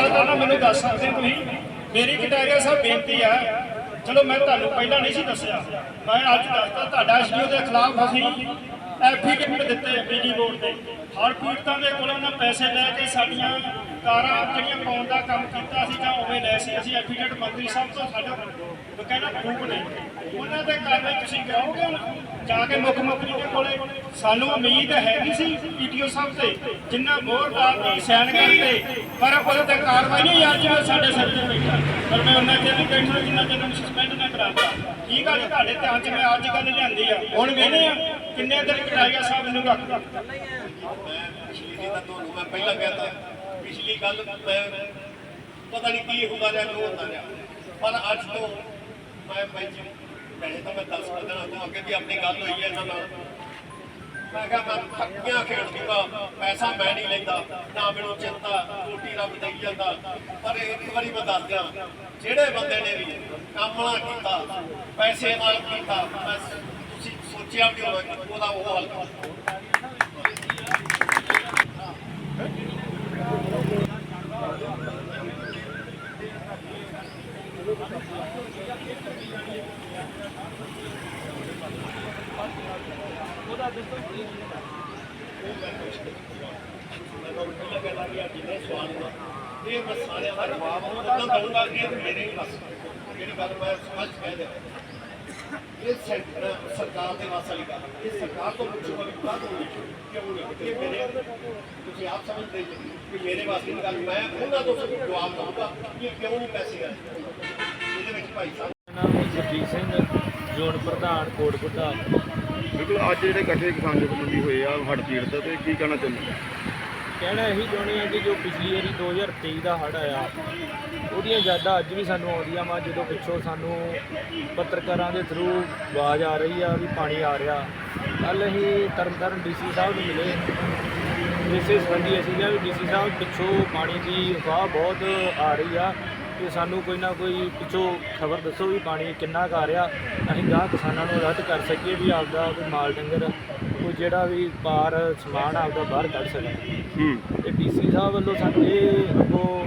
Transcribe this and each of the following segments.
ਸਵਾਲ ਕਰਨਾ ਮੈਨੂੰ ਦੱਸ ਸਕਦੇ ਤੁਸੀਂ। ਮੇਰੀ ਕਟਾਰੀਆ ਸਾਹਿਬ ਬੇਨਤੀ ਆ, ਚਲੋ ਮੈਂ ਤੁਹਾਨੂੰ ਪਹਿਲਾਂ ਨਹੀਂ ਸੀ ਦੱਸਿਆ। ਮੈਂ ਅੱਜ ਦੱਸਦਾ, ਤੁਹਾਡਾ ਐਸਡੀਓ ਦੇ ਖਿਲਾਫ ਅਸੀਂ ਐਫੀਡੇਵਿਟ ਦਿੱਤੇ ਬਿਜਲੀ ਬੋਰਡ ਦੇ। ਹਰ ਪੀੜਤਾਂ ਦੇ ਕੋਲੋਂ ਨਾ ਪੈਸੇ ਲੈ ਕੇ ਸਾਡੀਆਂ ਕਾਰਾਂ ਜਿਹੜੀਆਂ ਪਾਉਣ ਦਾ ਕੰਮ ਕੀਤਾ ਸੀ ਜਾਂ ਉਵੇਂ ਲੈ ਸੀ, ਅਸੀਂ ਐਫੀਡੇਵਿਟ ਮੰਤਰੀ ਸਾਹਿਬ ਤੋਂ ਸਾਡੇ ਬਕਾਇਦਾ ਪ੍ਰੂਫ ਨੇ। ਉਹਨਾਂ ਦੇ ਕਾਰਵਾਈ ਤੁਸੀਂ ਕਰਾਓਗੇ ਹੁਣ? ਜਾ ਕੇ ਮੁੱਖ ਮੰਤਰੀ ਦੇ ਕੋਲੇ। ਸਾਨੂੰ ਉਮੀਦ ਹੈਗੀ ਸੀ ਪੀਟੀਓ ਸਾਹਿਬ ਤੇ, ਜਿੰਨਾ ਮੋਹਰ ਦੀ ਸਾਈਨ ਕਰਦੇ ਪਰ ਉਹਦੇ ਤੇ ਕਾਰਵਾਈ ਨਹੀਂ ਅੱਜ ਸਾਡੇ ਸਿਰ ਤੇ ਬੈਠਾ। ਪਰ ਮੈਂ ਉਹਨਾਂ ਚਿਰ ਨਹੀਂ ਬੈਠਾ ਜਿੰਨਾ ਚਿਰ ਨੂੰ ਸਸਪੈਂਡ ਨਾ ਕਰਾਤਾ। ਠੀਕ ਆ ਜੀ ਤੁਹਾਡੇ ਧਿਆਨ 'ਚ ਮੈਂ ਅੱਜ ਗੱਲ ਲਿਆਂਦੀ ਆ? ਹੁਣ ਵੇਨੇ ਆ ਕਿੰਨੇ ਦਿਨ ਕਟਾਈਆ ਸਾਹਿਬ ਨੂੰ ਰੱਖ। ਮੈਂ ਪਿਛਲੀ ਦੀ ਤਾਂ ਤੁਹਾਨੂੰ ਮੈਂ ਪਹਿਲਾਂ ਕਹਿਤਾ ਪਿਛਲੀ ਗੱਲ ਮੈਂ ਪਤਾ ਨਹੀਂ ਕੀ ਹੁੰਦਾ ਰਿਹਾ ਕਿਉਂ ਹੁੰਦਾ ਰਿਹਾ। ਪਰ ਅੱਜ ਤੋਂ ਮੈਂ ਪੈਂਚ ਪਹਿਲੇ ਤਾਂ ਮੈਂ 10 ਦਿਨਾਂ ਤੋਂ ਅੱਗੇ ਵੀ ਆਪਣੀ ਗੱਲ ਹੋਈ ਹੈ ਇਹਨਾਂ ਨਾਲ। ਮੈਂ ਕਿਹਾ ਮੈਂ ਥੱਕੀਆਂ ਖੇਡ ਦੂੰਗਾ ਪੈਸਾ ਮੈਂ ਨਹੀਂ ਲੈਂਦਾ, ਨਾ ਮੈਨੂੰ ਚਿੰਤਾ ਰੋਟੀ ਰੱਬ ਦੇਈ ਜਾਂਦਾ। ਪਰ ਇੱਕ ਵਾਰੀ ਮੈਂ ਦੱਸ ਦਿਆਂ, ਜਿਹੜੇ ਬੰਦੇ ਨੇ ਵੀ ਕੰਮ ਕੀਤਾ, ਪੈਸੇ ਨਾਲ ਕੀਤਾ, ਮੈਂ ਤੁਸੀਂ ਸੋਚਿਆ ਵੀ ਹੋਣਾ ਉਹਦਾ ਉਹ ਹਾਲ ਕਰੋ। ਮੈਂ ਤੁਹਾਨੂੰ ਪਹਿਲਾਂ ਕਹਿ ਦਾਂ ਕਿ ਅੱਜ ਜਿੰਨੇ ਸਵਾਲ ਨੇ ਇਹ ਮੈਂ ਸਾਰਿਆਂ ਦਾ ਜਵਾਬ ਉਹਨਾਂ ਦਊਂਗਾ ਕਿ ਮੇਰੇ ਹੀ ਬਸ ਜਿਹੜੀ ਗੱਲ ਮੈਂ ਸਮਝ ਕਹਿ ਦਿਆ ਇਹ ਸੈਂਟਰ ਸਰਕਾਰ ਦੇ ਵਾਸਤੇ ਵਾਲੀ ਗੱਲ ਇਹ ਸਰਕਾਰ ਤੋਂ ਪੁੱਛੋ ਕਿ ਕਾਹ ਤੋਂ ਕਿਉਂ ਨਹੀਂ ਇਹ ਮੇਰੇ ਤੁਸੀਂ ਆਪ ਸਮਝਦੇ ਕਿ ਮੇਰੇ ਵਾਸਤੇ ਦੀ ਗੱਲ ਮੈਂ ਉਹਨਾਂ ਤੋਂ ਜਵਾਬ ਦਊਂਗਾ ਕਿ ਕਿਉਂ ਨਹੀਂ ਪੈਸੇ ਆਏ ਇਹਦੇ ਵਿੱਚ ਭਾਈ ਸਾਹਿਬ ਨਾਮ ਹੈ ਜਗਜੀਤ ਸਿੰਘ ਜ਼ੋਨ ਪ੍ਰਧਾਨ ਕੋਟਪੁੱਟਾ ਬਿਲਕੁਲ, ਅੱਜ ਜਿਹੜੇ ਇਕੱਠੇ ਕਿਸਾਨ ਜਥੇਬੰਦੀ ਹੋਏ ਆ, ਹੜ੍ਹ ਪੀੜਤ, ਤੇ ਕੀ ਕਹਿਣਾ ਚਾਹੁੰਦੇ ਕਹਿਣਾ ਇਹੀ ਚਾਹੁੰਦੇ ਆ ਕਿ ਜੋ ਪਿਛਲੀ ਵਾਰੀ 2023 ਦਾ ਹੜ੍ਹ ਆਇਆ, ਉਹਦੀਆਂ ਯਾਦਾਂ ਅੱਜ ਵੀ ਸਾਨੂੰ ਆਉਂਦੀਆਂ ਵਾ, ਜਦੋਂ ਪਿੱਛੋਂ ਸਾਨੂੰ ਪੱਤਰਕਾਰਾਂ ਦੇ ਥਰੂ ਆਵਾਜ਼ ਆ ਰਹੀ ਆ ਵੀ ਪਾਣੀ ਆ ਰਿਹਾ। ਕੱਲ ਅਸੀਂ ਤਰਨਤਾਰਨ ਡੀਸੀ ਸਾਹਿਬ ਨੂੰ ਮਿਲੇ। ਇਸੇ ਸੰਬੰਧੀ ਅਸੀਂ ਕਿਹਾ ਵੀ ਡੀਸੀ ਸਾਹਿਬ ਪਿੱਛੋਂ ਪਾਣੀ ਦੀ ਅਫਵਾਹ ਬਹੁਤ ਆ ਰਹੀ ਆ। ਤੇ ਸਾਨੂੰ ਕੋਈ ਨਾ ਕੋਈ ਪਿੱਛੋਂ ਖਬਰ ਦੱਸੋ ਵੀ ਪਾਣੀ ਕਿੰਨਾ ਕੁ ਆ ਰਿਹਾ। ਅਸੀਂ ਗਾਹ ਕਿਸਾਨਾਂ ਨੂੰ ਅਲਰਟ ਕਰ ਸਕੀਏ ਵੀ ਆਪਦਾ ਕੋਈ ਮਾਲ ਡੰਗਰ ਕੋਈ ਜਿਹੜਾ ਵੀ ਪਾਰ ਸਮਾਨ ਆਪਦਾ ਬਾਹਰ ਕੱਢ ਸਕੇ ਹੂੰ। ਤੇ ਡੀਸੀ ਸਾਹਿਬ ਵੱਲੋਂ ਸਾਨੂੰ ਇਹ ਅੱਗੋਂ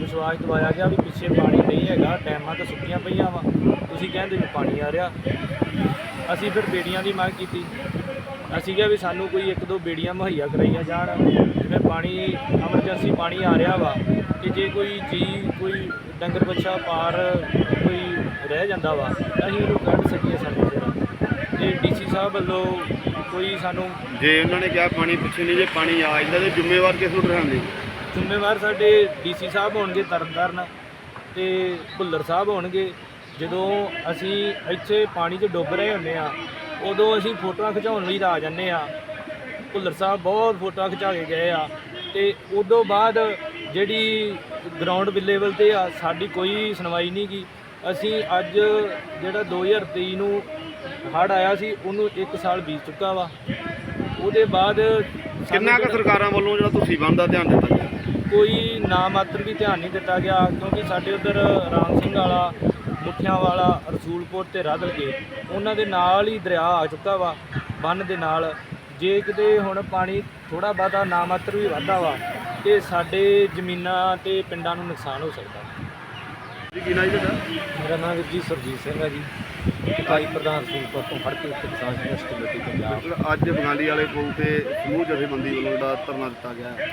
ਵਿਸ਼ਵਾਸ ਦਿਵਾਇਆ ਗਿਆ ਵੀ ਪਿੱਛੇ ਪਾਣੀ ਨਹੀਂ ਹੈਗਾ ਟੈਮਾਂ ਤਾਂ ਸੁੱਕੀਆਂ ਪਈਆਂ ਵਾ। ਤੁਸੀਂ ਕਹਿੰਦੇ ਵੀ ਪਾਣੀ ਆ ਰਿਹਾ। ਅਸੀਂ ਫਿਰ ਬੇੜੀਆਂ ਦੀ ਮੰਗ ਕੀਤੀ। ਅਸੀਂ ਕਿਹਾ ਵੀ ਸਾਨੂੰ ਕੋਈ ਇੱਕ ਦੋ ਬੇੜੀਆਂ ਮੁਹੱਈਆ ਕਰਾਈਆਂ ਜਾਣ। ਜਿਵੇਂ ਪਾਣੀ ਐਮਰਜੈਂਸੀ ਪਾਣੀ ਆ ਰਿਹਾ ਵਾ ਤੇ ਜੇ ਕੋਈ ਚੀਜ਼ ਕੋਈ ਡੰਗਰ ਬੱਚਾ ਪਾਰ ਕੋਈ ਰਹਿ ਜਾਂਦਾ ਵਾ ਤਾਂ ਅਸੀਂ ਉਹਨੂੰ ਕੱਢ ਸਕੀਏ ਸਾਡੇ ਸਿਰ ਤੇ ਡੀਸੀ ਸਾਹਿਬ ਵੱਲੋਂ ਕੋਈ ਸਾਨੂੰ ਜੇ ਉਹਨਾਂ ਨੇ ਕਿਹਾ ਪਾਣੀ ਪਿੱਛੇ ਨਹੀਂ ਜੇ ਪਾਣੀ ਆ ਜਾਂਦਾ ਤੇ ਜ਼ਿੰਮੇਵਾਰ ਕਿਸ ਨੂੰ ਠਹਿਰਾਉਂਦੇ ਜ਼ਿੰਮੇਵਾਰ ਸਾਡੇ ਡੀਸੀ ਸਾਹਿਬ ਹੋਣਗੇ ਤਰਨਤਾਰਨ ਤੇ ਭੁੱਲਰ ਸਾਹਿਬ ਹੋਣਗੇ। ਜਦੋਂ ਅਸੀਂ ਇੱਥੇ ਪਾਣੀ 'ਚ ਡੁੱਬ ਰਹੇ ਹੁੰਦੇ ਆ ਉਦੋਂ ਅਸੀਂ ਫੋਟੋਆਂ ਖਿਚਾਉਣ ਲਈ ਤਾਂ ਆ ਜਾਂਦੇ ਆ ਭੁੱਲਰ ਸਾਹਿਬ ਬਹੁਤ ਫੋਟੋਆਂ ਖਿਚਾ ਕੇ ਗਏ ਆ ਤੇ ਉਦੋਂ ਬਾਅਦ ਜਿਹੜੀ ਗਰਾਊਂਡ ਲੈਵਲ ਤੇ ਆ ਸਾਡੀ ਕੋਈ ਸੁਣਵਾਈ ਨਹੀਂ ਗੀ। ਅਸੀਂ ਅੱਜ ਜਿਹੜਾ 2023 ਨੂੰ ਹੜ੍ਹ ਆਇਆ ਸੀ ਉਹਨੂੰ 1 ਸਾਲ ਬੀਤ ਚੁੱਕਾ ਵਾ। ਉਹਦੇ ਬਾਅਦ ਸਾਨੂੰ ਕਿੰਨਾ ਕੁ ਸਰਕਾਰਾਂ ਵੱਲੋਂ ਜਿਹੜਾ ਤੁਸੀਂ ਬੰਦ ਧਿਆਨ ਦਿੱਤਾ ਗਿਆ? ਕੋਈ ਨਾ ਮਾਤਰ ਵੀ ਧਿਆਨ ਨਹੀਂ ਦਿੱਤਾ ਗਿਆ ਕਿਉਂਕਿ ਸਾਡੇ ਉਧਰ ਰਾਮ ਸਿੰਘ ਵਾਲਾ ਮੁੱਠਿਆਂ ਵਾਲਾ ਰਸੂਲਪੁਰ ਤੇ ਰਾਦਲਕੇ ਉਹਨਾਂ ਦੇ ਨਾਲ ਹੀ ਦਰਿਆ ਆ ਚੁੱਕਾ ਵਾ ਬੰਨ ਦੇ ਨਾਲ। ਜੇ ਕਿਤੇ ਹੁਣ ਪਾਣੀ ਥੋੜਾ ਬਾਦਾ ਨਾ ਮਾਤਰ ਵੀ ਵਾਧਾ ਵਾ ਤੇ ਸਾਡੇ ਜ਼ਮੀਨਾਂ ਤੇ ਪਿੰਡਾਂ ਨੂੰ ਨੁਕਸਾਨ ਹੋ ਸਕਦਾ ਜੀ ਕੀ ਨਾਮ ਜੀ ਤੁਹਾਡਾ? ਮੇਰਾ ਨਾਮ ਵੀਰ ਜੀ ਸਰਜੀਤ ਸਿੰਘ ਹੈ ਜੀ। ਇਕਾਈ ਪ੍ਰਧਾਨ ਰਸੂਲਪੁਰ ਤੋਂ ਫੜ ਕੇ ਕਿਸਾਨ ਸੰਘਰਸ਼ ਕਮੇਟੀ ਪੰਜਾਬ ਅੱਜ ਬੰਗਾਲੀ ਵਾਲੇ ਪੁਲ ਤੇ ਸਮੂਹ ਜਥੇਬੰਦੀ ਵੱਲੋਂ ਜਿਹੜਾ ਧਰਨਾ ਦਿੱਤਾ ਗਿਆ ਹੈ।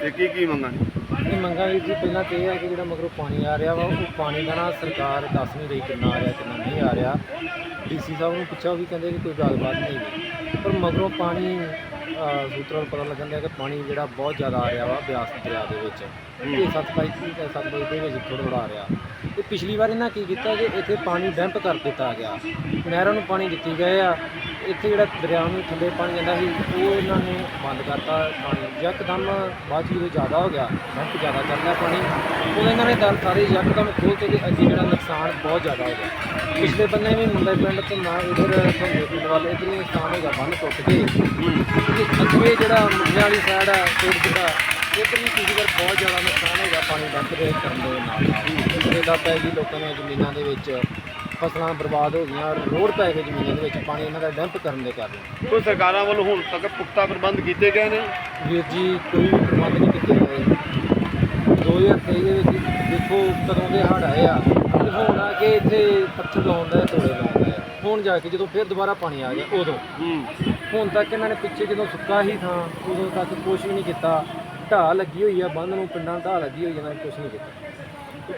ਤੇ ਕੀ ਕੀ ਮੰਗਾਂ ਨੇ? ਇਹ ਮੰਗਾਂ ਵੀਰ ਜੀ? ਪਹਿਲਾਂ ਤੇ ਇਹ ਹੈ ਕਿ ਜਿਹੜਾ ਮਗਰੋਂ ਪਾਣੀ ਆ ਰਿਹਾ ਵਾ ਉਹ ਪਾਣੀ ਦਾ ਨਾ ਸਰਕਾਰ ਦੱਸ ਨਹੀਂ ਰਹੀ ਕਿੰਨਾ ਆ ਰਿਹਾ ਕਿੰਨਾ ਨਹੀਂ ਆ ਰਿਹਾ। ਡੀਸੀ ਸਾਹਿਬ ਨੂੰ ਪੁੱਛਿਆ ਉਹ ਵੀ ਕਹਿੰਦੇ ਕਿ ਕੋਈ ਗੱਲਬਾਤ ਨਹੀਂ ਹੈਗੀ। ਪਰ ਮਗਰੋਂ ਪਾਣੀ ਸੂਤਰਾਂ ਨੂੰ ਪਤਾ ਲੱਗਣ ਡਿਆ ਕਿ ਪਾਣੀ ਜਿਹੜਾ ਬਹੁਤ ਜ਼ਿਆਦਾ ਆ ਰਿਹਾ ਵਾ ਬਿਆਸ ਦਰਿਆ ਦੇ ਵਿੱਚ। ਇਹ ਸਤਲੁਜ ਦੀ ਸਤਲੁਜ ਦੇ ਵਿੱਚ ਥੋੜ੍ਹਾ ਥੋੜ੍ਹਾ ਆ ਰਿਹਾ। ਤੇ ਪਿਛਲੀ ਵਾਰ ਇਹਨਾਂ ਕੀ ਕੀਤਾ ਕਿ ਇੱਥੇ ਪਾਣੀ ਡੰਪ ਕਰ ਦਿੱਤਾ ਗਿਆ। ਨਹਿਰਾਂ ਨੂੰ ਪਾਣੀ ਦਿੱਤੀ ਗਏ ਆ। ਇੱਥੇ ਜਿਹੜਾ ਦਰਿਆ ਨੂੰ ਥੱਲੇ ਪਾਣੀ ਜਾਂਦਾ ਸੀ, ਉਹ ਇਹਨਾਂ ਨੇ ਬੰਦ ਕਰਤਾ ਪਾਣੀ। ਯਕਦਮ ਬਾਅਦ 'ਚ ਜਦੋਂ ਜ਼ਿਆਦਾ ਹੋ ਗਿਆ, ਡੰਪ ਜ਼ਿਆਦਾ ਕਰਦਾ ਪਾਣੀ। ਉਹ ਇਹਨਾਂ ਨੇ ਦਲ ਸਾਰੇ ਯਕਦਮ ਖੋਲ ਕੇ ਤੇ ਅੱਗੇ ਜਿਹੜਾ ਨੁਕਸਾਨ ਬਹੁਤ ਜ਼ਿਆਦਾ ਹੋ ਗਿਆ। ਪਿਛਲੇ ਬੰਨੇ ਵੀ ਮੁੰਡੇ ਪਿੰਡ ਤੋਂ ਨਾ ਇਧਰ ਭੰਗੇ ਪਿੰਡ ਵਾਲੇ, ਇਧਰ ਹੀ ਨੁਕਸਾਨ ਹੋ ਗਿਆ, ਬੰਨ ਟੁੱਟ ਗਏ ਤੇ ਅੱਗੇ ਜਿਹੜਾ ਮੁੰਡਿਆਂ ਵਾਲੀ ਸਾਈਡ ਆ ਕੋਟ ਜਿਹੜਾ ਇੱਧਰ ਵੀ ਪਿਛਲੀ ਵਾਰ ਬਹੁਤ ਜ਼ਿਆਦਾ ਨੁਕਸਾਨ ਹੋ ਗਿਆ ਪਾਣੀ ਡੰਪ ਦੇ ਕਰਨ ਦੇ ਨਾਲ। ਇਹਦਾ ਪੈ ਗਈ ਲੋਕਾਂ ਦੀਆਂ ਜ਼ਮੀਨਾਂ ਦੇ ਵਿੱਚ ਫਸਲਾਂ ਬਰਬਾਦ ਹੋ ਗਈਆਂ ਰੋਡ ਪੈ ਗਏ ਜ਼ਮੀਨਾਂ ਦੇ ਵਿੱਚ ਪਾਣੀ ਇਹਨਾਂ ਦਾ ਡੰਪ ਕਰਨ ਦੇ ਕਾਰਨ। ਕੋਈ ਸਰਕਾਰਾਂ ਵੱਲੋਂ ਹੁਣ ਤੱਕ ਪੁਖਤਾ ਪ੍ਰਬੰਧ ਕੀਤੇ ਗਏ ਨੇ? ਵੀਰ ਜੀ ਕੋਈ ਵੀ ਪ੍ਰਬੰਧ ਨਹੀਂ ਕੀਤੇ ਗਏ। 2023 ਦੇ ਵਿੱਚ ਦੇਖੋ ਕਦੋਂ ਦੇ ਹੜ੍ਹ ਆਏ ਆ ਹੁਣ ਆ ਕੇ ਇੱਥੇ ਪੱਥਰ ਲਾਉਂਦਾ ਤੋੜੇ ਲਾਉਂਦਾ ਹੈ ਹੁਣ ਜਾ ਕੇ ਜਦੋਂ ਫਿਰ ਦੁਬਾਰਾ ਪਾਣੀ ਆ ਗਿਆ ਉਦੋਂ। ਹੁਣ ਤੱਕ ਇਹਨਾਂ ਨੇ ਪਿੱਛੇ ਜਦੋਂ ਸੁੱਕਾ ਹੀ ਥਾਂ ਉਦੋਂ ਤੱਕ ਕੁਝ ਵੀ ਨਹੀਂ ਕੀਤਾ। ਢਾਹ ਲੱਗੀ ਹੋਈ ਆ ਬੰਦ ਨੂੰ ਪਿੰਡਾਂ ਨੂੰ ਢਾਹ ਲੱਗੀ ਹੋਈ ਆ ਨੇ ਕੁਝ ਨਹੀਂ ਕੀਤਾ।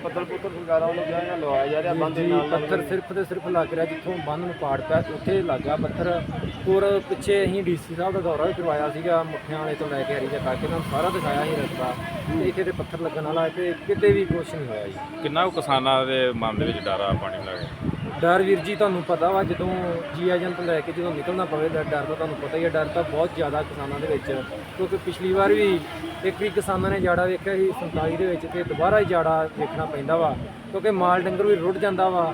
ਪੱਤਰ ਪੁੱਤਰ ਸਰਕਾਰਾਂ ਵੱਲੋਂ ਕਿਹਾ ਇਹਨਾਂ ਲਵਾਇਆ ਜਾ ਰਿਹਾ ਬੰਦ ਦੇ ਜੀ, ਨਾਲ ਨਾਲ ਪੱਥਰ ਸਿਰਫ ਤੇ ਸਿਰਫ ਲੱਗ ਰਿਹਾ ਜਿੱਥੋਂ ਬੰਦ ਨੂੰ ਪਾੜ ਪਿਆ ਉੱਥੇ ਲੱਗਾ ਪੱਥਰ। ਔਰ ਪਿੱਛੇ ਅਸੀਂ ਡੀਸੀ ਸਾਹਿਬ ਦਾ ਦੌਰਾ ਵੀ ਕਰਵਾਇਆ ਸੀਗਾ ਮੁੱਠਿਆਂ ਵਾਲੇ ਤੋਂ ਲੈ ਕੇ ਹਰੀ ਤੱਕ ਇਹਨਾਂ ਨੂੰ ਸਾਰਾ ਦਿਖਾਇਆ ਸੀ ਰਸਤਾ। ਤੇ ਇੱਥੇ ਤੇ ਪੱਥਰ ਲੱਗਣ ਵਾਲਾ ਤੇ ਕਿਤੇ ਵੀ ਕੁਝ ਨਹੀਂ ਹੋਇਆ ਜੀ। ਕਿੰਨਾ ਕੁ ਕਿਸਾਨਾਂ ਦੇ ਮਨ ਦੇ ਵਿੱਚ ਡਰ ਆ ਪਾਣੀ ਲੱਗ ਗਿਆ ਡਰ ਵੀਰ ਜੀ ਤੁਹਾਨੂੰ ਪਤਾ ਵਾ ਜਦੋਂ ਜੀ ਏਜੰਟ ਲੈ ਕੇ ਜਦੋਂ ਨਿਕਲਣਾ ਪਵੇ ਤਾਂ ਡਰ ਤਾਂ ਤੁਹਾਨੂੰ ਪਤਾ ਹੀ ਹੈ ਡਰ ਤਾਂ ਬਹੁਤ ਜ਼ਿਆਦਾ ਕਿਸਾਨਾਂ ਦੇ ਵਿੱਚ। ਕਿਉਂਕਿ ਪਿਛਲੀ ਵਾਰ ਵੀ ਇੱਕ ਵੀ ਕਿਸਾਨਾਂ ਨੇ ਜਾੜਾ ਵੇਖਿਆ ਸੀ 47 ਦੇ ਵਿੱਚ ਤੇ ਦੁਬਾਰਾ ਹੀ ਜਾੜਾ ਵੇਖਣਾ ਪੈਂਦਾ ਵਾ। ਕਿਉਂਕਿ ਮਾਲ ਡੰਗਰ ਵੀ ਰੁੜ ਜਾਂਦਾ ਵਾ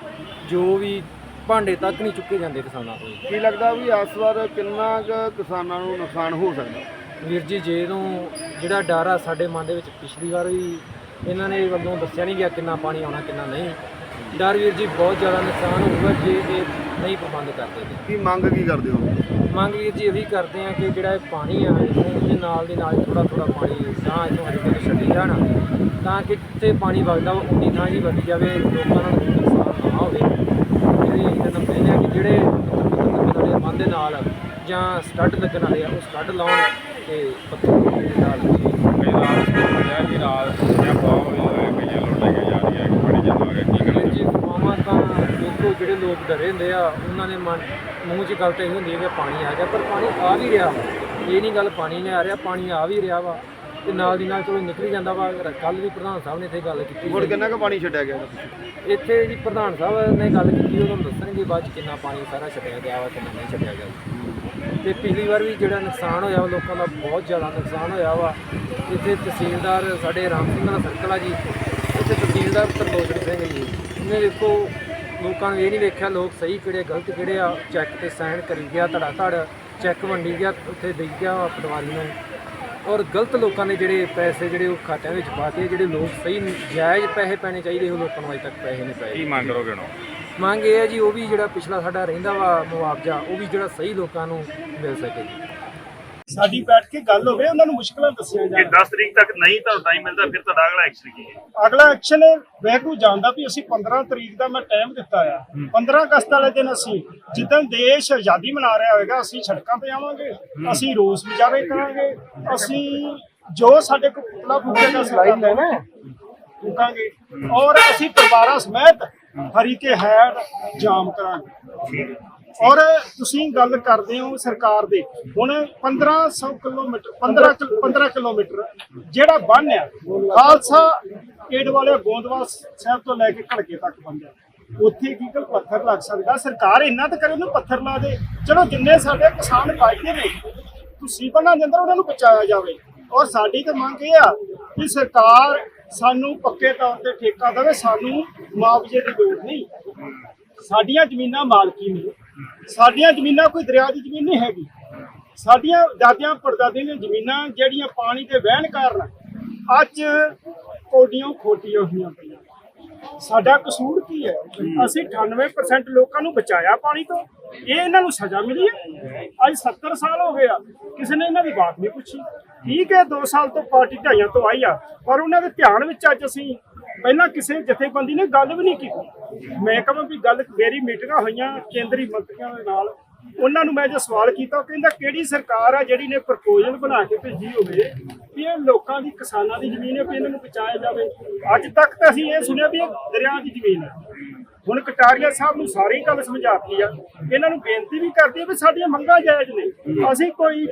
ਜੋ ਵੀ ਭਾਂਡੇ ਤੱਕ ਨਹੀਂ ਚੁੱਕੇ ਜਾਂਦੇ ਕਿਸਾਨਾਂ ਤੋਂ। ਕੀ ਲੱਗਦਾ ਵੀ ਇਸ ਵਾਰ ਕਿੰਨਾ ਕੁ ਕਿਸਾਨਾਂ ਨੂੰ ਨੁਕਸਾਨ ਹੋ ਸਕਦਾ? ਵੀਰ ਜੀ ਜੇ ਨੂੰ ਜਿਹੜਾ ਡਰ ਆ ਸਾਡੇ ਮਨ ਦੇ ਵਿੱਚ ਪਿਛਲੀ ਵਾਰ ਵੀ ਇਹਨਾਂ ਨੇ ਵੱਲੋਂ ਦੱਸਿਆ ਨਹੀਂ ਗਿਆ ਕਿੰਨਾ ਪਾਣੀ ਆਉਣਾ ਕਿੰਨਾ ਨਹੀਂ। ਡਰ ਵੀਰ ਜੀ ਬਹੁਤ ਜ਼ਿਆਦਾ ਨੁਕਸਾਨ ਹੋਊਗਾ ਜੇ ਇਹ ਨਹੀਂ ਪ੍ਰਬੰਧ ਕਰਦੇ। ਤੇ ਕੀ ਮੰਗ ਕੀ ਕਰਦੇ ਹੋ? ਮੰਗ ਵੀਰ ਜੀ ਇਹ ਵੀ ਕਰਦੇ ਆ ਕਿ ਜਿਹੜਾ ਇਹ ਪਾਣੀ ਆ ਇਹਦੇ ਨਾਲ ਦੇ ਨਾਲ ਥੋੜਾ ਥੋੜਾ ਪਾਣੀ ਤਾਂ ਇਥੋਂ ਹਰੇ ਤੋਂ ਛੱਡੀ ਜਾਣ ਤਾਂ ਕਿ ਜਿੱਥੇ ਪਾਣੀ ਵਗਦਾ ਵਾ ਉਨੀ ਥਾਂ ਹੀ ਵਧੀ ਜਾਵੇ ਲੋਕਾਂ ਨਾਲ ਕੋਈ ਨੁਕਸਾਨ ਨਾ ਹੋਵੇ। ਜਿਹੜੇ ਅਸੀਂ ਤਾਂ ਕਹਿੰਦੇ ਆ ਕਿ ਜਿਹੜੇ ਵਾਲੇ ਬੰਦ ਦੇ ਨਾਲ ਜਾਂ ਸਟੱਡ ਲੱਗਣ ਵਾਲੇ ਆ ਉਹ ਸਟੱਡ ਲਾਉਣ ਤੇ ਪੱਤਰ ਦੇ ਨਾਲ ਕਈ ਰਾਤ ਜਿਹੜਾ ਜੀ ਰਾਤ ਜਾਂ ਪਾਉ ਕਈਆਂ ਲੋਟ ਕੇ ਜਾ ਰਹੀ ਹੈ ਕਿ ਪਾਣੀ ਜਮਾ ਹੋ ਗਿਆ ਕੀ ਵੀਰ ਕਰੇ ਜੀ ਅਫਵਾਹਾਂ ਤਾਂ ਦੇਖੋ ਜਿਹੜੇ ਲੋਕ ਡਰੇ ਹੁੰਦੇ ਆ ਉਹਨਾਂ ਦੇ ਮਨ ਮੂੰਹ 'ਚ ਗੱਲ ਤਾਂ ਇਹ ਹੁੰਦੀ ਹੈ ਕਿ ਪਾਣੀ ਆ ਗਿਆ ਪਰ ਪਾਣੀ ਆ ਵੀ ਰਿਹਾ। ਇਹ ਨਹੀਂ ਗੱਲ ਪਾਣੀ ਨਹੀਂ ਆ ਰਿਹਾ ਪਾਣੀ ਆ ਵੀ ਰਿਹਾ ਵਾ। ਤੇ ਨਾਲ ਦੀ ਨਾਲ ਚਲੋ ਨਿਕਲ ਜਾਂਦਾ ਵਾ। ਕੱਲ ਵੀ ਪ੍ਰਧਾਨ ਸਾਹਿਬ ਨੇ ਇੱਥੇ ਗੱਲ ਕੀਤੀ ਹੁਣ। ਕਿੰਨਾ ਕੁ ਪਾਣੀ ਛੱਡਿਆ ਗਿਆ? ਇੱਥੇ ਜੀ ਪ੍ਰਧਾਨ ਸਾਹਿਬ ਨੇ ਗੱਲ ਕੀਤੀ ਉਹ ਤੁਹਾਨੂੰ ਦੱਸਣਗੇ ਬਾਅਦ ਚ ਕਿੰਨਾ ਪਾਣੀ ਸਾਰਾ ਛੱਡਿਆ ਗਿਆ ਵਾ ਕਿੰਨਾ ਨਹੀਂ ਛੱਡਿਆ ਗਿਆ। ਤੇ ਪਿਛਲੀ ਵਾਰ ਵੀ ਜਿਹੜਾ ਨੁਕਸਾਨ ਹੋਇਆ ਲੋਕਾਂ ਦਾ ਬਹੁਤ ਜ਼ਿਆਦਾ ਨੁਕਸਾਨ ਹੋਇਆ ਵਾ। ਇੱਥੇ ਤਹਿਸੀਲਦਾਰ ਸਾਡੇ ਰਾਮ ਸਿੰਘ ਦਾ ਸਰਕਲ ਆ ਜੀ। ਇੱਥੇ ਤਹਿਸੀਲਦਾਰ ਤਰਲੋਚਨ ਸਿੰਘ ਜੀ। ਉਹਨੇ ਦੇਖੋ ਲੋਕਾਂ ਨੂੰ ਇਹ ਨਹੀਂ ਵੇਖਿਆ ਲੋਕ ਸਹੀ ਕਿਹੜੇ ਗਲਤ ਕਿਹੜੇ ਆ। ਚੈੱਕ ਤੇ ਸਾਈਨ ਕਰੀ ਗਿਆ ਧੜਾ ਧੜ ਚੈੱਕ ਵੰਡੀ ਗਿਆ ਉੱਥੇ ਦੇਈ ਗਿਆ ਪਟਵਾਰੀ ਨੂੰ। ਔਰ ਗਲਤ ਲੋਕਾਂ ਨੇ ਜਿਹੜੇ ਪੈਸੇ ਜਿਹੜੇ ਉਹ ਖਾਤਿਆਂ ਵਿੱਚ ਪਾਤੇ ਜਿਹੜੇ ਲੋਕ ਸਹੀ ਜਾਇਜ਼ ਪੈਸੇ ਪੈਣੇ ਚਾਹੀਦੇ ਉਹ ਲੋਕਾਂ ਨੂੰ ਅਜੇ ਤੱਕ ਪੈਸੇ ਨਹੀਂ ਪਏ। ਕੀ ਮੰਗ ਕਰੋਗੇ ਹੁਣ? ਮੰਗ ਇਹ ਹੈ ਜੀ ਉਹ ਵੀ ਜਿਹੜਾ ਪਿਛਲਾ ਸਾਡਾ ਰਹਿੰਦਾ ਵਾ ਮੁਆਵਜ਼ਾ ਉਹ ਵੀ ਜਿਹੜਾ ਸਹੀ ਲੋਕਾਂ ਨੂੰ ਮਿਲ ਸਕੇ। ਜੀ ਸਾਡੀ ਬੈਠ ਕੇ ਗੱਲ ਹੋਵੇ ਉਹਨਾਂ ਨੂੰ ਮੁਸ਼ਕਲਾਂ ਦੱਸੀਆਂ ਜੇ ਜਾਣ। 10 ਤਰੀਕ ਤੱਕ ਨਹੀਂ ਤੁਹਾਨੂੰ ਟਾਈਮ ਮਿਲਦਾ ਫਿਰ ਤੁਹਾਡਾ ਅਗਲਾ ਐਕਸ਼ਨ ਕੀ ਹੈ? ਅਗਲਾ ਐਕਸ਼ਨ ਵੈਗੂ ਜਾਣਦਾ ਵੀ ਅਸੀਂ 15 ਤਰੀਕ ਦਾ ਮੈਂ ਟਾਈਮ ਦਿੱਤਾ ਆ। 15 ਅਗਸਤ ਵਾਲੇ ਦਿਨ ਅਸੀਂ ਜਿੱਦਣ ਦੇਸ਼ ਆਜ਼ਾਦੀ ਮਨਾ ਰਿਹਾ ਹੋਵੇਗਾ ਅਸੀਂ ਸੜਕਾਂ ਤੇ ਆਵਾਂਗੇ ਅਸੀਂ ਰੋਸ ਮੁਜ਼ਾਹਰੇ ਕਰਾਂਗੇ ਅਸੀਂ ਜੋ ਸਾਡੇ ਕੋਲ ਪੁਤਲਾ ਫੂਕੇਗਾ ਸਰਕਾਰ ਦਾ ਫੂਕਾਂਗੇ। ਔਰ ਅਸੀਂ ਪਰਿਵਾਰਾਂ ਸਮੇਤ ਹਰੀਕੇ ਹੈਡ ਜਾਮ ਕਰਾਂਗੇ। ਔਰ ਤੁਸੀਂ ਗੱਲ ਕਰਦੇ ਹੋ ਸਰਕਾਰ ਦੇ। ਹੁਣ 1500 ਕਿਲੋਮੀਟਰ 15 ਕਿਲ- 15 ਕਿਲੋਮੀਟਰ ਜਿਹੜਾ ਬੰਨ ਆ, ਖਾਲਸਾ ਏਡ ਵਾਲੇ ਗੋਂਦਵਾਲ ਸਾਹਿਬ ਤੋਂ ਲੈ ਕੇ ਘੜਕੇ ਤੱਕ ਬੰਨਿਆ ਉੱਥੇ ਕੀ ਕੋਈ ਪੱਥਰ ਲੱਗ ਸਕਦਾ? ਸਰਕਾਰ ਇੰਨਾ ਤਾਂ ਕਰੇ ਉਹਨੂੰ ਪੱਥਰ ਲਾ ਦੇ। ਚਲੋ ਜਿੰਨੇ ਸਾਡੇ ਕਿਸਾਨ ਬਾਈਦੇ ਨੇ, ਤੁਸੀਂ ਬਣਾ ਦੇ ਅੰਦਰ ਉਹਨਾਂ ਨੂੰ ਬਚਾਇਆ ਜਾਵੇ। ਔਰ ਸਾਡੀ ਤਾਂ ਮੰਗ ਇਹ ਆ ਕਿ ਸਰਕਾਰ ਸਾਨੂੰ ਪੱਕੇ ਤੌਰ ਤੇ ਠੇਕਾ ਦੇਵੇ, ਸਾਨੂੰ ਮੁਆਵਜ਼ੇ ਦੀ ਲੋੜ ਨਹੀਂ। ਸਾਡੀਆਂ ਜ਼ਮੀਨਾਂ ਮਾਲਕੀ ਨੇ। ਸਾਡੀਆਂ ਜ਼ਮੀਨਾਂ ਕੋਈ ਦਰਿਆ ਦੀ ਜ਼ਮੀਨ ਨਹੀਂ ਹੈਗੀ। ਸਾਡੀਆਂ ਦਾਦਿਆਂ ਪੜਦਾਦਿਆਂ ਦੀਆਂ ਜ਼ਮੀਨਾਂ ਜਿਹੜੀਆਂ ਪਾਣੀ ਦੇ ਵਹਿਣ ਕਾਰਨ ਅੱਜ ਕੋਡੀਆਂ ਖੋਟੀਆਂ ਹੋਈਆਂ ਪਈਆਂ। ਸਾਡਾ ਕਸੂਰ ਕੀ ਹੈ? ਅਸੀਂ 98% ਲੋਕਾਂ ਨੂੰ ਬਚਾਇਆ ਪਾਣੀ ਤੋਂ। ਇਹ ਇਹਨਾਂ ਨੂੰ ਸਜ਼ਾ ਮਿਲੀ ਹੈ। ਅੱਜ 70 ਸਾਲ ਹੋ ਗਏ ਆ। ਕਿਸੇ ਨੇ ਇਹਨਾਂ ਦੀ ਬਾਤ ਨਹੀਂ ਪੁੱਛੀ। ਠੀਕ ਹੈ 2 ਸਾਲ ਤੋਂ ਪਾਰਟੀ ਢਾਈਆਂ ਤੋਂ ਆਈ ਆ, ਪਰ ਉਹਨਾਂ ਦੇ ਧਿਆਨ ਵਿੱਚ ਅੱਜ ਅਸੀਂ ਪਹਿਲਾਂ ਕਿਸੇ ਜਥੇਬੰਦੀ ਨੇ ਗੱਲ ਵੀ ਨਹੀਂ ਕੀਤੀ। ਮੈਂ ਕਹਾਂ ਵੀ ਗੱਲ ਮੇਰੀ ਮੀਟਿੰਗਾਂ ਹੋਈਆਂ, ਕੇਂਦਰੀ ਮੰਤਰੀਆਂ ਦੇ ਨਾਲ। ਉਹਨਾਂ ਨੂੰ ਮੈਂ ਜੇ ਸਵਾਲ ਕੀਤਾ ਕਹਿੰਦਾ ਕਿਹੜੀ ਸਰਕਾਰ ਆ ਜਿਹੜੀ ਨੇ ਪ੍ਰਪੋਜ਼ਲ ਬਣਾ ਕੇ ਭੇਜੀ ਹੋਵੇ ਵੀ ਇਹ ਲੋਕਾਂ ਦੀ, ਕਿਸਾਨਾਂ ਦੀ ਜ਼ਮੀਨ ਹੈ ਵੀ ਇਹਨਾਂ ਨੂੰ ਬਚਾਇਆ ਜਾਵੇ। ਅੱਜ ਤੱਕ ਤਾਂ ਅਸੀਂ ਇਹ ਸੁਣਿਆ ਵੀ ਇਹ ਦਰਿਆ ਦੀ ਜ਼ਮੀਨ ਹੈ। ਹੁਣ ਕਟਾਰੀਆ ਸਾਹਿਬ ਨੂੰ ਸਾਰੀ ਗੱਲ ਸਮਝਾਤੀ ਆ। ਇਹਨਾਂ ਨੂੰ ਬੇਨਤੀ ਵੀ ਕਰਦੀ ਆ ਵੀ ਸਾਡੀਆਂ ਮੰਗਾਂ ਜਾਇਜ਼ ਨੇ। ਅਸੀਂ ਕੋਈ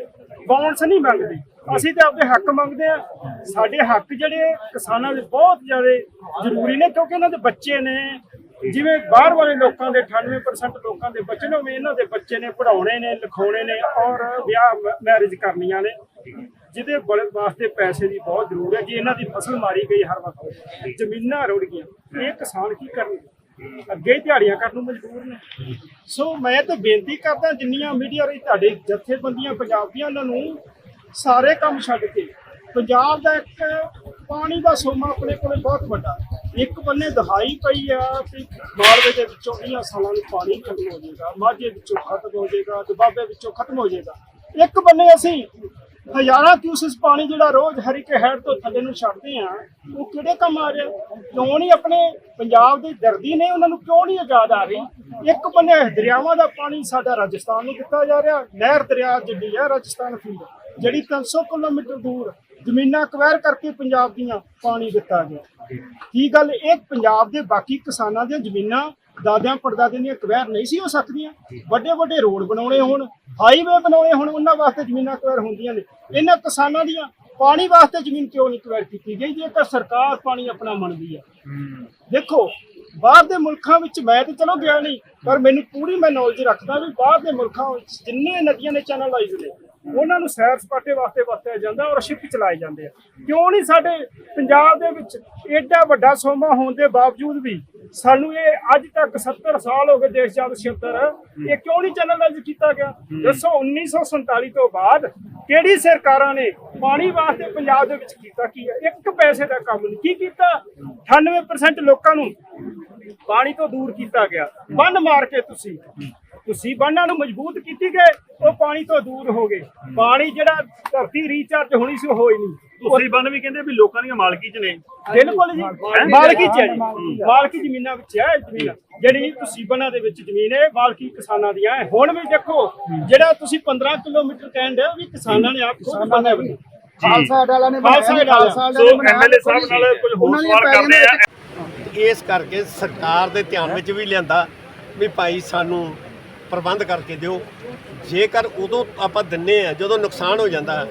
ਬਾਉਂਸ ਨਹੀਂ ਮੰਗਦੇ। ਅਸੀਂ ਤਾਂ ਆਪਦੇ ਹੱਕ ਮੰਗਦੇ ਆ ਸਾਡੇ ਹੱਕ ਜਿਹੜੇ ਕਿਸਾਨਾਂ ਦੇ ਬਹੁਤ ਜ਼ਿਆਦਾ ਜ਼ਰੂਰੀ ਨੇ, ਕਿਉਂਕਿ ਇਹਨਾਂ ਦੇ ਬੱਚੇ ਨੇ। ਜਿਵੇਂ ਬਾਹਰ ਵਾਲੇ ਲੋਕਾਂ ਦੇ 98% ਲੋਕਾਂ ਦੇ ਬੱਚੇ ਨੇ, ਉਵੇਂ ਇਹਨਾਂ ਦੇ ਬੱਚੇ ਨੇ ਪੜਾਉਣੇ ਨੇ, ਲਿਖਾਉਣੇ ਨੇ ਔਰ ਵਿਆਹ ਮੈਰਿਜ ਕਰਨੀਆਂ ਨੇ। ਜਿਹਦੇ ਬੜੇ ਵਾਸਤੇ ਪੈਸੇ ਦੀ ਬਹੁਤ ਜ਼ਰੂਰ ਹੈ। ਜੇ ਇਹਨਾਂ ਦੀ ਫਸਲ ਮਾਰੀ ਗਈ ਹਰ ਵਕਤ, ਜ਼ਮੀਨਾਂ ਰੁੜ ਗਈਆਂ। ਇਹ ਕਿਸਾਨ ਕੀ ਕਰਨਗੇ? ਅੱਗੇ ਦਿਹਾੜੀਆਂ ਕਰਨ ਨੂੰ ਮਜਬੂਰ ਨੇ। ਸੋ ਮੈਂ ਤਾਂ ਬੇਨਤੀ ਕਰਦਾ, ਜਿੰਨੀਆਂ ਮੀਡੀਆ ਰਹੀ ਤੁਹਾਡੇ ਜਥੇਬੰਦੀਆਂ, ਪੰਜਾਬ ਦੀਆਂ, ਉਹਨਾਂ ਨੂੰ ਸਾਰੇ ਕੰਮ ਛੱਡ ਕੇ। ਪੰਜਾਬ ਦਾ ਇੱਕ ਪਾਣੀ ਦਾ ਸੋਮਾ ਆਪਣੇ ਕੋਲੇ ਬਹੁਤ ਵੱਡਾ। ਇੱਕ ਬੰਨੇ ਦਹਾਈ ਪਈ ਆ ਕਿ ਮਾਲਵੇ ਦੇ ਵਿੱਚੋਂ 20 ਸਾਲਾਂ ਨੂੰ ਪਾਣੀ ਖਤਮ ਹੋ ਜਾਏਗਾ, ਮਾਝੇ ਵਿੱਚੋਂ ਖਤਮ ਹੋ ਜਾਏਗਾ, ਦੁਬਾਬੇ ਵਿੱਚੋਂ ਖਤਮ ਹੋ ਜਾਏਗਾ। ਇੱਕ ਬੰਨੇ ਅਸੀਂ ਹਜ਼ਾਰਾਂ ਕਿਊਸਿਸ ਪਾਣੀ ਜਿਹੜਾ ਰੋਜ਼ ਹਰੀਕੇ ਹੈਡ ਤੋਂ ਥੱਲੇ ਨੂੰ ਛੱਡਦੇ ਆ ਉਹ ਕਿਹੜੇ ਕੰਮ ਆ ਰਿਹਾ? ਕਿਉਂ ਨਹੀਂ ਆਪਣੇ ਪੰਜਾਬ ਦੇ ਦਰਦੀ ਨੇ ਉਹਨਾਂ ਨੂੰ ਕਿਉਂ ਨਹੀਂ ਆਜ਼ਾਦ ਆ ਰਹੀ? ਇੱਕ ਬੰਨੇ ਦਰਿਆਵਾਂ ਦਾ ਪਾਣੀ ਸਾਡਾ ਰਾਜਸਥਾਨ ਨੂੰ ਦਿੱਤਾ ਜਾ ਰਿਹਾ ਨਹਿਰ ਦਰਿਆ ਜਿੱਡੀ ਹੈ ਰਾਜਸਥਾਨ ਫੀਡ ਜਿਹੜੀ 300 ਕਿਲੋਮੀਟਰ ਦੂਰ ਜ਼ਮੀਨਾਂ ਕਵੈਰ ਕਰਕੇ ਪੰਜਾਬ ਦੀਆਂ ਪਾਣੀ ਦਿੱਤਾ ਗਿਆ। ਕੀ ਗੱਲ ਇਹ ਪੰਜਾਬ ਦੇ ਬਾਕੀ ਕਿਸਾਨਾਂ ਦੀਆਂ ਜ਼ਮੀਨਾਂ ਦਾਦਿਆਂ ਪੜਦਾਦਿਆਂ ਦੀਆਂ ਅਕਵਾਇਰ ਨਹੀਂ ਸੀ ਹੋ ਸਕਦੀਆਂ? ਵੱਡੇ ਵੱਡੇ ਰੋਡ ਬਣਾਉਣੇ ਹੋਣ ਹਾਈਵੇ ਬਣਾਉਣੇ ਹੋਣ, ਉਹਨਾਂ ਵਾਸਤੇ ਜ਼ਮੀਨਾਂ ਕਵੈਰ ਹੁੰਦੀਆਂ ਨੇ। ਇਹਨਾਂ ਕਿਸਾਨਾਂ ਦੀਆਂ ਪਾਣੀ ਵਾਸਤੇ ਜ਼ਮੀਨ ਕਿਉਂ ਨਹੀਂ ਕਵੈਰ ਕੀਤੀ ਗਈ? ਜੇ ਤਾਂ ਸਰਕਾਰ ਪਾਣੀ ਆਪਣਾ ਮੰਨਦੀ ਹੈ ਦੇਖੋ, ਬਾਹਰ ਦੇ ਮੁਲਕਾਂ ਵਿੱਚ ਮੈਂ ਤਾਂ ਚਲੋ ਗਿਆ ਨਹੀਂ, ਪਰ ਮੈਨੂੰ ਪੂਰੀ ਮੈਂ ਨੌਲੇਜ ਰੱਖਦਾ ਵੀ ਬਾਹਰ ਦੇ ਮੁਲਕਾਂ ਵਿੱਚ ਜਿੰਨੇ ਨਦੀਆਂ ਨੇ ਚੈਨਲਾਈਜ਼ ਨੇ ਉਹਨਾਂ ਨੂੰ ਸੈਰ ਸਪਾਟੇ ਵਾਸਤੇ ਵਰਤਿਆ ਜਾਂਦਾ ਔਰ ਸ਼ਿਪ ਚਲਾਏ ਜਾਂਦੇ ਆ। ਕਿਉਂ ਨਹੀਂ ਸਾਡੇ ਪੰਜਾਬ ਦੇ ਵਿੱਚ ਏਡਾ ਵੱਡਾ ਸੋਮਾ ਹੋਣ ਦੇ ਬਾਵਜੂਦ ਵੀ ਸਾਨੂੰ ਇਹ ਅੱਜ ਤੱਕ 70 ਸਾਲ ਹੋ ਗਏ ਦੇਸ਼ ਜਦ 76 ਇਹ ਕਿਉਂ ਨਹੀਂ ਚੈਨਲਾਈਜ਼ ਕੀਤਾ ਗਿਆ? ਦੱਸੋ 1947 ਤੋਂ ਬਾਅਦ ਕਿਹੜੀ ਸਰਕਾਰਾਂ ਨੇ ਪਾਣੀ ਵਾਸਤੇ ਪੰਜਾਬ ਦੇ ਵਿੱਚ ਕੀਤਾ ਕੀ ਹੈ? ਇੱਕ ਪੈਸੇ ਦਾ ਕੰਮ ਨਹੀਂ। ਕੀ ਕੀਤਾ? 98% ਲੋਕਾਂ ਨੂੰ ਪਾਣੀ ਤੋਂ ਦੂਰ ਕੀਤਾ ਗਿਆ। ਬੰਨ ਮਾਰ ਕੇ ਤੁਸੀਂ। ਤੁਸੀਂ ਬੰਨਾਂ ਨੂੰ ਮਜ਼ਬੂਤ ਕੀਤੀ ਗਏ ਉਹ ਪਾਣੀ ਤੋਂ ਦੂਰ ਹੋ ਗਏ। ਪਾਣੀ ਜਿਹੜਾ ਧਰਤੀ ਰੀਚਾਰਜ ਹੋਣੀ ਸੀ ਉਹ ਹੋਈ ਨਹੀਂ। ਤੁਸੀਂ ਬੰਨ ਵੀ ਕਹਿੰਦੇ ਵੀ ਲੋਕਾਂ ਦੀਆਂ ਮਾਲਕੀ ਚ ਨੇ। ਬਿਲਕੁਲ ਜੀ ਮਾਲਕੀ ਚ ਹੈ ਜੀ। ਮਾਲਕੀ ਜ਼ਮੀਨਾਂ ਵਿੱਚ ਹੈ ਜ਼ਮੀਨ। ਜਿਹੜੀ ਤੁਸੀਂ ਬਨਾਂ ਦੇ ਵਿੱਚ ਜ਼ਮੀਨ ਹੈ ਮਾਲਕੀ ਕਿਸਾਨਾਂ ਦੀਆਂ ਹੈ। ਹੁਣ ਵੀ ਦੇਖੋ ਜਿਹੜਾ ਤੁਸੀਂ 15 ਕਿਲੋਮੀਟਰ ਕਹਿੰਦੇ ਹੋ ਵੀ ਕਿਸਾਨਾਂ ਨੇ ਆਪ ਖੁਦ ਬੰਨੇ ਬਣੇ ਖਾਲਸਾ ਵਾਲਿਆਂ ਨੇ ਖਾਲਸਾ ਏਡ ਸੋ ਵਾਲਿਆਂ ਨੇ ਬਣਾਇਆ। ਐਮਐਲਏ ਸਾਹਿਬ ਨਾਲ ਕੁਝ ਹੋਰ ਸਵਾਲ ਕਰਦੇ ਆ। ਇਸ ਕਰਕੇ ਸਰਕਾਰ ਦੇ ਧਿਆਨ ਵਿੱਚ ਵੀ ਲਿਆਂਦਾ ਵੀ ਭਾਈ ਸਾਨੂੰ ਪ੍ਰਬੰਧ ਕਰਕੇ ਦਿਓ। ਜੇਕਰ ਉਦੋਂ ਆਪਾਂ ਦਿੰਨੇ ਆ ਜਦੋਂ ਨੁਕਸਾਨ ਹੋ ਜਾਂਦਾ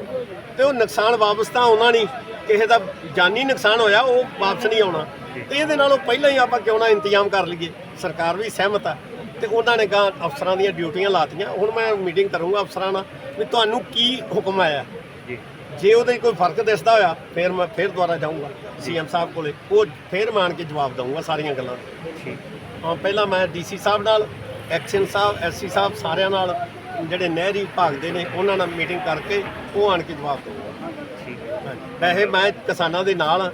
ਤੇ ਉਹ ਨੁਕਸਾਨ ਵਾਪਸ ਤਾਂ ਆਉਣਾ ਨਹੀਂ। ਕਿਸੇ ਦਾ ਜਾਨੀ ਨੁਕਸਾਨ ਹੋਇਆ ਉਹ ਵਾਪਸ ਨਹੀਂ ਆਉਣਾ। ਤੇ ਇਹਦੇ ਨਾਲੋਂ ਪਹਿਲਾਂ ਹੀ ਆਪਾਂ ਕਿਉਂ ਨਾ ਇੰਤਜ਼ਾਮ ਕਰ ਲਈਏ? ਸਰਕਾਰ ਵੀ ਸਹਿਮਤ ਆ। ਤੇ ਉਹਨਾਂ ਨੇ ਗਾਂ ਅਫਸਰਾਂ ਦੀਆਂ ਡਿਊਟੀਆਂ ਲਾਤੀਆਂ। ਹੁਣ ਮੈਂ ਮੀਟਿੰਗ ਕਰੂੰਗਾ ਅਫਸਰਾਂ ਨਾਲ ਵੀ ਤੁਹਾਨੂੰ ਕੀ ਹੁਕਮ ਆਇਆ? ਜੇ। ਉਹਦੇ ਕੋਈ ਫ਼ਰਕ ਦਿਸਦਾ ਹੋਇਆ ਫਿਰ ਮੈਂ ਫਿਰ ਦੁਬਾਰਾ ਜਾਊਂਗਾ ਸੀਐਮ ਸਾਹਿਬ ਕੋਲੇ। ਉਹ ਫਿਰ ਮਾਨ ਕੇ ਜਵਾਬ ਦਊਂਗਾ ਸਾਰੀਆਂ ਗੱਲਾਂ ਦਾ। ਹਾਂ ਪਹਿਲਾਂ ਮੈਂ ਡੀਸੀ ਸਾਹਿਬ ਨਾਲ ਐਕਸ਼ਨ ਸਾਹਿਬ ਐਸਸੀ ਸਾਹਿਬ ਸਾਰਿਆਂ ਨਾਲ ਜਿਹੜੇ ਨਹਿਰੀ ਵਿਭਾਗ ਦੇ ਨੇ ਉਹਨਾਂ ਨਾਲ ਮੀਟਿੰਗ ਕਰਕੇ ਉਹ ਆਣ ਕੇ ਜਵਾਬ ਦਊਂਗਾ ਵੈਸੇ ਮੈਂ ਕਿਸਾਨਾਂ ਦੇ ਨਾਲ ਹਾਂ।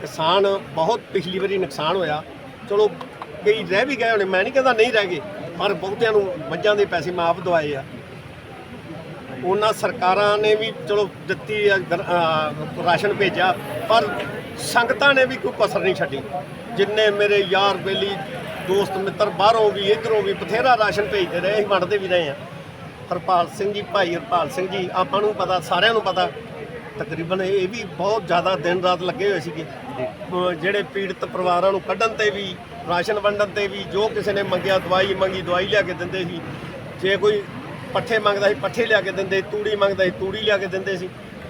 ਕਿਸਾਨ ਬਹੁਤ ਪਿਛਲੀ ਵਾਰੀ ਨੁਕਸਾਨ ਹੋਇਆ। ਚਲੋ ਕਈ ਰਹਿ ਵੀ ਗਏ ਹੋਣੇ ਮੈਂ ਨਹੀਂ ਕਹਿੰਦਾ ਨਹੀਂ ਰਹਿ ਗਏ ਪਰ ਬਹੁਤਿਆਂ ਨੂੰ ਮੱਝਾਂ ਦੇ ਪੈਸੇ ਮੈਂ ਆਪ ਦਵਾਏ ਆ। ਉਹਨਾਂ ਸਰਕਾਰਾਂ ਨੇ ਵੀ ਚਲੋ ਦਿੱਤੀ ਆ, ਗਰ- ਰਾਸ਼ਨ ਭੇਜਿਆ ਪਰ ਸੰਗਤਾਂ ਨੇ ਵੀ ਕੋਈ ਕਸਰ ਨਹੀਂ ਛੱਡੀ। ਜਿੰਨੇ ਮੇਰੇ ਯਾਰ ਬੇਲੀ ਦੋਸਤ ਮਿੱਤਰ ਬਾਹਰੋਂ ਵੀ ਇਧਰੋਂ ਵੀ ਬਥੇਰਾ ਰਾਸ਼ਨ ਭੇਜਦੇ ਰਹੇ ਅਸੀਂ ਵੰਡਦੇ ਵੀ ਰਹੇ ਆ ਹਰਪਾਲ ਸਿੰਘ ਜੀ ਭਾਈ ਹਰਪਾਲ ਸਿੰਘ ਜੀ ਆਪਾਂ ਨੂੰ ਪਤਾ ਸਾਰਿਆਂ ਨੂੰ ਪਤਾ ਤਕਰੀਬਨ ਇਹ ਵੀ ਬਹੁਤ ਜ਼ਿਆਦਾ ਦਿਨ ਰਾਤ ਲੱਗੇ ਹੋਏ ਸੀਗੇ। ਜਿਹੜੇ ਪੀੜਤ ਪਰਿਵਾਰਾਂ ਨੂੰ ਕੱਢਣ ਤੇ ਵੀ ਰਾਸ਼ਨ ਵੰਡਣ ਤੇ ਵੀ ਜੋ ਕਿਸੇ ਨੇ ਮੰਗਿਆ ਦਵਾਈ ਮੰਗੀ ਦਵਾਈ ਲਿਆ ਕੇ ਦਿੰਦੇ ਸੀ। ਜੇ ਕੋਈ ਪੱਠੇ ਮੰਗਦਾ ਸੀ ਪੱਠੇ ਲਿਆ ਕੇ ਦਿੰਦੇ ਤੂੜੀ ਮੰਗਦਾ ਸੀ ਤੂੜੀ ਲਿਆ ਕੇ ਦਿੰਦੇ ਸੀ।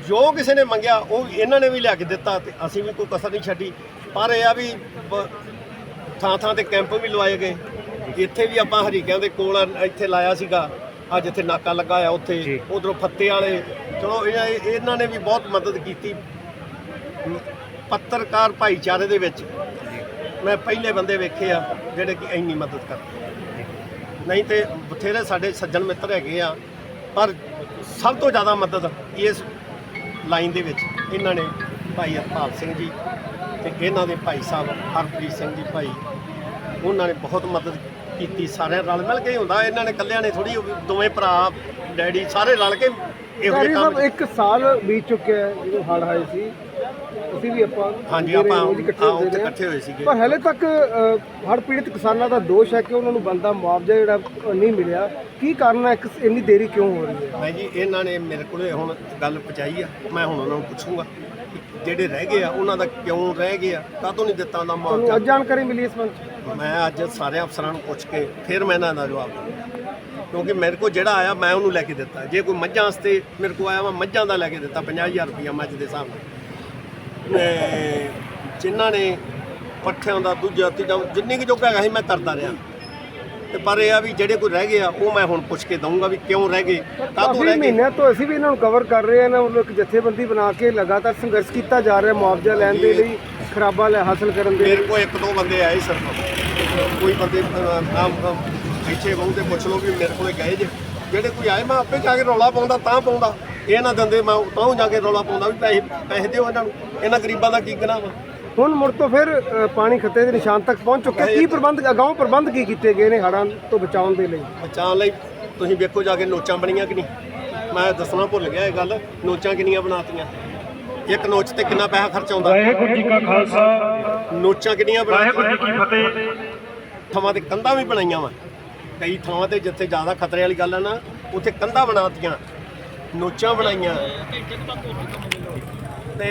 ਜੋ ਕਿਸੇ ਨੇ ਮੰਗਿਆ ਉਹ ਇਹਨਾਂ ਨੇ ਵੀ ਲਿਆ ਕੇ ਦਿੱਤਾ ਤੇ ਅਸੀਂ ਵੀ ਕੋਈ ਕਸਰ ਨਹੀਂ ਛੱਡੀ। ਪਰ ਇਹ ਆ ਵੀ ਥਾਂ ਥਾਂ ਤੇ ਕੈਂਪ ਵੀ ਲਵਾਏ ਗਏ। ਇੱਥੇ ਵੀ ਆਪਾਂ ਹਰੀਕਿਆਂ ਦੇ ਕੋਲ ਇੱਥੇ ਲਾਇਆ ਸੀਗਾ। ਅੱਜ ਇੱਥੇ ਨਾਕਾ ਲੱਗਾ ਆ ਉੱਥੇ ਉਧਰੋਂ ਫੱਤੇ ਵਾਲੇ। ਚਲੋ ਇਹ- ਇਹ- ਇਹਨਾਂ ਨੇ ਵੀ ਬਹੁਤ ਮਦਦ ਕੀਤੀ। ਪੱਤਰਕਾਰ ਭਾਈਚਾਰੇ ਦੇ ਵਿੱਚ। ਮੈਂ ਪਹਿਲੇ ਬੰਦੇ ਵੇਖੇ ਆ ਜਿਹੜੇ ਕਿ ਇੰਨੀ ਮਦਦ ਕਰਦੇ ਨਹੀਂ ਤੇ ਬਥੇਰੇ ਸਾਡੇ ਸੱਜਣ ਮਿੱਤਰ ਹੈਗੇ ਆ ਪਰ ਸਭ ਤੋਂ ਜ਼ਿਆਦਾ ਮਦਦ ਇਸ ਲਾਈਨ ਦੇ ਵਿੱਚ ਇਹਨਾਂ ਨੇ ਭਾਈ ਹਰਪਾਲ ਸਿੰਘ ਜੀ ਤੇ ਇਹਨਾਂ ਦੇ ਭਾਈ ਸਾਹਿਬ ਹਰਪ੍ਰੀਤ ਸਿੰਘ ਜੀ ਭਾਈ ਉਹਨਾਂ ਨੇ ਬਹੁਤ ਮਦਦ ਕੀਤੀ ਸਾਰਿਆਂ ਰਲ ਮਿਲ ਕੇ ਹੀ ਹੁੰਦਾ ਇਹਨਾਂ ਨੇ ਇਕੱਲਿਆਂ ਨੇ ਥੋੜੀ ਦੋਵੇਂ ਭਰਾ ਡੈਡੀ ਸਾਰੇ ਰਲ ਕੇ ਇਹੋ ਜਿਹੇ ਕੰਮ ਇੱਕ ਸਾਲ ਬੀਤ ਚੁੱਕਿਆ ਹੈ ਜਦੋਂ ਹੜ੍ਹ ਆਏ ਸੀ। ਅਸੀਂ ਵੀ ਆਪਾਂ ਹਾਂਜੀ ਆਪਾਂ ਹੁੰਦੇ ਉੱਥੇ। ਇਕੱਠੇ ਹੋਏ ਸੀਗੇ। ਪਰ ਹਲੇ ਤੱਕ ਹੜ ਪੀੜਤ ਕਿਸਾਨਾਂ ਦਾ ਦੋਸ਼ ਹੈ ਕਿ ਉਹਨਾਂ ਨੂੰ ਬੰਦਾ ਮੁਆਵਜ਼ਾ ਜਿਹੜਾ ਨਹੀਂ ਮਿਲਿਆ। ਕੀ ਕਾਰਨ ਹੈ ਇੰਨੀ ਦੇਰੀ ਕਿਉਂ ਹੋ ਰਹੀ ਹੈ? ਮੈਂ ਜੀ ਇਹਨਾਂ ਨੇ ਮੇਰੇ ਕੋਲੇ ਹੁਣ ਗੱਲ ਪਹੁੰਚਾਈ ਆ। ਮੈਂ ਹੁਣ ਉਹਨਾਂ ਨੂੰ ਪੁੱਛੂੰਗਾ ਜਿਹੜੇ ਰਹਿ ਗਏ ਆ ਉਹਨਾਂ ਦਾ ਕਿਉਂ ਰਹਿ ਗਏ ਆ? ਕਾਹਤੋਂ ਨਹੀਂ ਦਿੱਤਾ ਉਹਨਾਂ ਮੁਆਵਜ਼ਾ? ਅੱਜ ਜਾਣਕਾਰੀ ਮਿਲੀ ਇਸ 'ਚ? ਮੈਂ ਅੱਜ ਸਾਰੇ ਅਫਸਰਾਂ ਨੂੰ ਪੁੱਛ ਕੇ ਫਿਰ ਮੈਂ ਇਹਨਾਂ ਦਾ ਜਵਾਬ ਦਊਂਗਾ ਕਿਉਂਕਿ ਮੇਰੇ ਕੋਲ ਜਿਹੜਾ ਆਇਆ ਮੈਂ ਉਹਨੂੰ ਲੈ ਕੇ ਦਿੱਤਾ। ਜੇ ਕੋਈ ਮੱਝਾਂ ਵਾਸਤੇ ਮੇਰੇ ਕੋਲ ਆਇਆ ਮੈਂ ਮੱਝਾਂ ਦਾ ਲੈ ਕੇ ਦਿੱਤਾ 50000 ਰੁਪਇਆ ਮੱਝ ਦੇ ਹਿਸਾਬ ਨਾਲ। ਜਿਨ੍ਹਾਂ ਨੇ ਪੱਠਿਆਂ ਦਾ ਦੂਜਾ ਤੀਜਾ ਜਿੰਨੀ ਕੁ ਜੋਗਾ ਹੈਗਾ ਸੀ ਮੈਂ ਕਰਦਾ ਰਿਹਾ। ਤੇ ਪਰ ਇਹ ਆ ਵੀ ਜਿਹੜੇ ਕੋਈ ਰਹਿ ਗਏ ਆ ਉਹ ਮੈਂ ਹੁਣ ਪੁੱਛ ਕੇ ਦਊਂਗਾ ਵੀ ਕਿਉਂ ਰਹਿ ਗਏ ਕਾਹਤੋਂ ਰਹਿ ਗਏ। ਮਹੀਨਿਆਂ ਤੋਂ ਅਸੀਂ ਵੀ ਇਹਨਾਂ ਨੂੰ ਕਵਰ ਕਰ ਰਹੇ ਹਾਂ ਨਾ ਮਤਲਬ ਇੱਕ ਜਥੇਬੰਦੀ ਬਣਾ ਕੇ ਲਗਾਤਾਰ ਸੰਘਰਸ਼ ਕੀਤਾ ਜਾ ਰਿਹਾ ਮੁਆਵਜ਼ਾ ਲੈਣ ਦੇ ਲਈ ਖਰਾਬਾ ਲੈ ਹਾਸਲ ਕਰਨ ਦੇ ਲਈ। ਮੇਰੇ ਕੋਲ ਇੱਕ ਦੋ ਬੰਦੇ ਆਏ ਸਿਰਫ ਕੋਈ ਬੰਦੇ ਅਹ, ਆਮ ਅਹ, ਇੱਥੇ ਬਹੁ ਤੇ ਪੁੱਛ ਲਓ ਵੀ ਮੇਰੇ ਕੋਲੇ ਗਏ ਜੇ। ਜਿਹੜੇ ਕੋਈ ਆਏ ਮੈਂ ਆਪੇ ਜਾ ਕੇ ਰੌਲਾ ਪਾਉਂਦਾ ਤਾਂ ਪਾਉਂਦਾ। ਇਹ ਨਾ ਦਿੰਦੇ ਮੈਂ ਤਾਂ ਜਾ ਕੇ ਰੌਲਾ ਪਾਉਂਦਾ ਵੀ ਪੈਸੇ ਪੈਸੇ ਦਿਓ ਇਹਨਾਂ ਨੂੰ। ਇਹਨਾਂ ਗਰੀਬਾਂ ਦਾ ਕੀ ਗੁਨਾਹ ਵਾ? ਹੁਣ ਮੁੜ ਤੋਂ ਫਿਰ ਅ, ਪਾਣੀ ਖੱਤੇ ਦੇ ਨਿਸ਼ਾਨ ਤੱਕ ਪਹੁੰਚ ਚੁੱਕਿਆ। ਕੀ ਪ੍ਰਬੰਧ ਅਗਾਊਂ ਪ੍ਰਬੰਧ ਕੀ ਕੀਤੇ ਗਏ ਨੇ ਹੜ੍ਹਾਂ ਤੋਂ ਬਚਾਉਣ ਦੇ ਲਈ? ਬਚਾਉਣ ਲਈ ਤੁਸੀਂ ਵੇਖੋ ਜਾ ਕੇ ਨੋਚਾਂ ਬਣੀਆਂ ਕਿ ਨਹੀਂ। ਮੈਂ ਦੱਸਣਾ ਭੁੱਲ ਗਿਆ ਇਹ ਗੱਲ ਨੋਚਾਂ ਕਿੰਨੀਆਂ ਬਣਾਤੀਆਂ। ਇੱਕ ਨੋਚ ਤੇ ਕਿੰਨਾ ਪੈਸਾ ਖਰਚ ਆਉਂਦਾ? ਵਾਹਿਗੁਰੂ ਜੀ ਕਾ ਖਾਲਸਾ। ਨੋਚਾਂ ਕਿੰਨੀਆਂ ਵਾਹਿਗੁਰੂ ਜੀ ਬਣਾਤੀਆਂ ਕੀ ਫਤਿਹ। ਥਾਵਾਂ ਤੇ ਕੰਧਾਂ ਵੀ ਬਣਾਈਆਂ ਵਾ। ਕਈ ਥਾਵਾਂ ਤੇ ਜਿੱਥੇ ਜ਼ਿਆਦਾ ਖਤਰੇ ਵਾਲੀ ਗੱਲ ਆ ਨਾ ਉੱਥੇ ਕੰਧਾਂ ਬਣਾਤੀਆਂ। ਨੋਚਾਂ ਬਣਾਈਆਂ। ਤੇ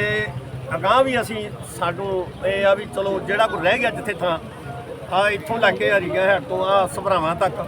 ਅਗਾਂਹ ਵੀ ਅਸੀਂ ਸਾਨੂੰ ਇਹ ਆ ਵੀ ਚਲੋ ਜਿਹੜਾ ਕੋਈ ਰਹਿ ਗਿਆ ਜਿੱਥੇ ਥਾਂ ਆ ਇੱਥੋਂ ਲੈ ਕੇ ਹਰੀਆਂ ਹੈਡ ਤੋਂ ਆ ਸਭਰਾਵਾਂ ਤੱਕ।